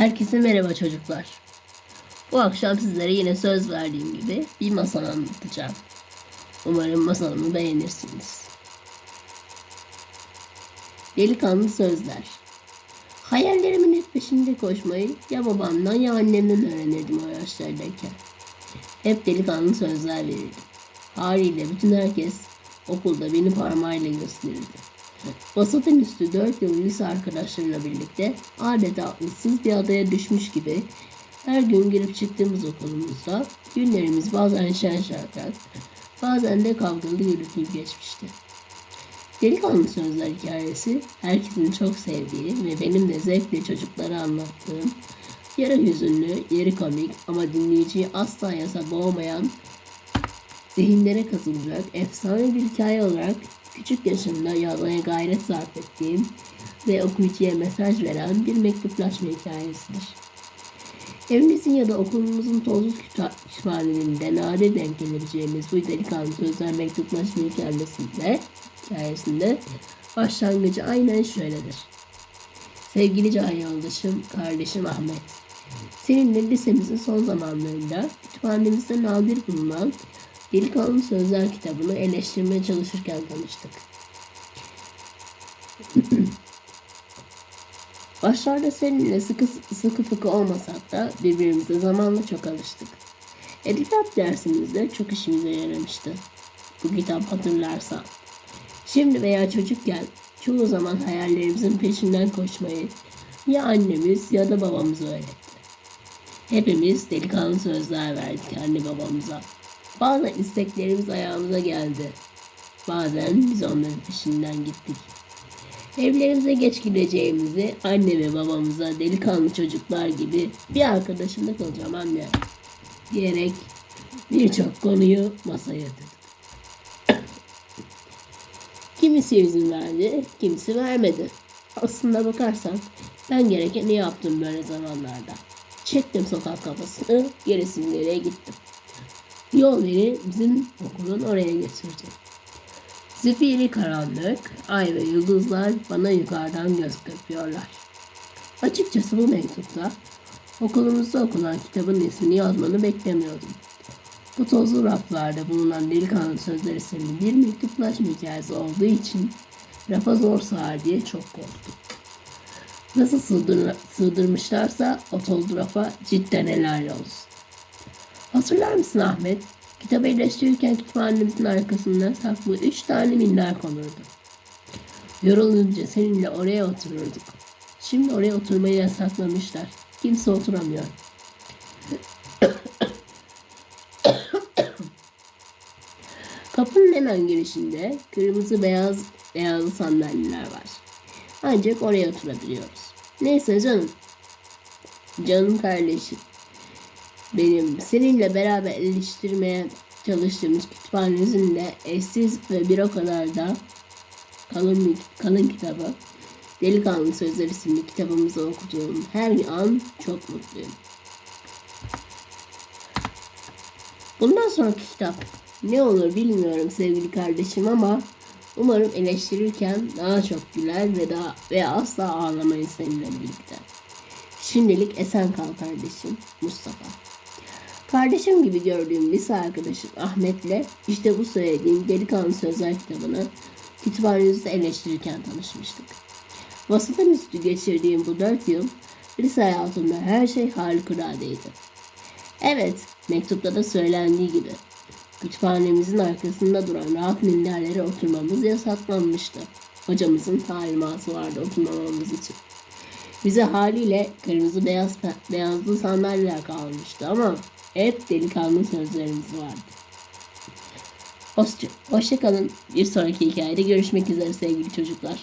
Herkese merhaba çocuklar. Bu akşam sizlere yine söz verdiğim gibi bir masal anlatacağım. Umarım masalımı beğenirsiniz. Delikanlı Sözler Hayallerimin hep peşinde koşmayı ya babamdan ya annemden öğrenirdim o yaşlardayken. Hep delikanlı sözler verirdim. Haliyle bütün herkes okulda beni parmağıyla gösterirdi. Vasatın üstü dört yıl lise arkadaşlarıyla birlikte adeta ıssız bir adaya düşmüş gibi her gün girip çıktığımız okulumuzda günlerimiz bazen şen şakrak, bazen de kavgalı gürültülü geçmişti. Delikanlı Sözler hikayesi herkesin çok sevdiği ve benim de zevkle çocuklara anlattığım yarı hüzünlü, yarı komik ama dinleyiciyi asla yasa boğmayan zihinlere kazılacak efsane bir hikaye olarak küçük yaşımda yazmaya gayret sarf ettiğim ve okuyucuya mesaj veren bir mektuplaşma hikayesidir. Evimizin ya da okulumuzun tozlu kütüpha- kütüphanelerinde nadir denk gelebileceğimiz bu delikanlı sözler mektuplaşma hikayesinde, hikayesinde başlangıcı aynen şöyledir. Sevgili can yoldaşım, kardeşim Ahmet. Seninle lisemizin son zamanlarında kütüphanemizde nadir bulunan Delikanlı Sözler kitabını eleştirmeye çalışırken tanıştık. Başlarda seninle sıkı sıkı fıkı olmasak da birbirimize zamanla çok alıştık. Edebiyat dersimizde çok işimize yaramıştı. Bu kitap hatırlarsan. Şimdi veya çocukken çoğu zaman hayallerimizin peşinden koşmayı ya annemiz ya da babamız öğretti. Hepimiz delikanlı sözler verdik anne babamıza. Bazen isteklerimiz ayağımıza geldi. Bazen biz onların peşinden gittik. Evlerimize geç gideceğimizi anne ve babamıza delikanlı çocuklar gibi bir arkadaşımda kalacağım anne diyerek birçok konuyu masaya yatırdık. Kimisi izin verdi, kimisi vermedi. Aslında bakarsan ben gerekeni yaptım böyle zamanlarda. Çektim sokak kafasını, gerisini nereye gittim. Yol beni bizim okulun oraya götürdü. Zifiri karanlık, ay ve yıldızlar bana yukarıdan göz kırpıyorlar. Açıkçası bu mektupta okulumuzda okunan kitabın ismini yazmanı beklemiyordum. Bu tozlu raflarda bulunan delikanlı sözler isimli bir mektuplaşma hikayesi olduğu için rafa zor sığar diye çok korktum. Nasıl sığdır, sığdırmışlarsa o tozlu rafa cidden helal olsun. Hatırlar mısın Ahmet? Kitabı eleştirirken kütüphanemizin arkasında saklı üç tane minder konurdu. Yorulunca seninle oraya otururduk. Şimdi oraya oturmayı yasaklamışlar. Kimse oturamıyor. Kapının hemen girişinde kırmızı beyaz beyazlı sandalyeler var. Ancak oraya oturabiliyoruz. Neyse canım. Canım kardeşim. Benim seninle beraber eleştirmeye çalıştığımız kütüphanemizin de eşsiz ve bir o kadar da kalın kalın kitabı Delikanlı Sözler isimli kitabımızı okuduğum her an çok mutluyum. Bundan sonraki kitap ne olur bilmiyorum sevgili kardeşim ama umarım eleştirirken daha çok güler ve daha ve asla ağlamayız seninle birlikte. Şimdilik esen kal kardeşim Mustafa. Kardeşim gibi gördüğüm lise arkadaşım Ahmet'le işte bu söylediğim delikanlı sözler kitabını kütüphanemizde eleştirirken tanışmıştık. Vasıfın üstü geçirdiğim bu dört yıl lise hayatımda her şey harikuladeydi. Evet, mektupta da söylendiği gibi kütüphanemizin arkasında duran rahat minderlere oturmamız yasaklanmıştı. Hocamızın talimatı vardı oturmamamız için. Bize haliyle kırmızı beyaz beyazlı sandalyeler kalmıştı ama hep delikanlı sözlerimiz vardı. Hoşça, hoşça kalın. Bir sonraki hikayede görüşmek üzere sevgili çocuklar.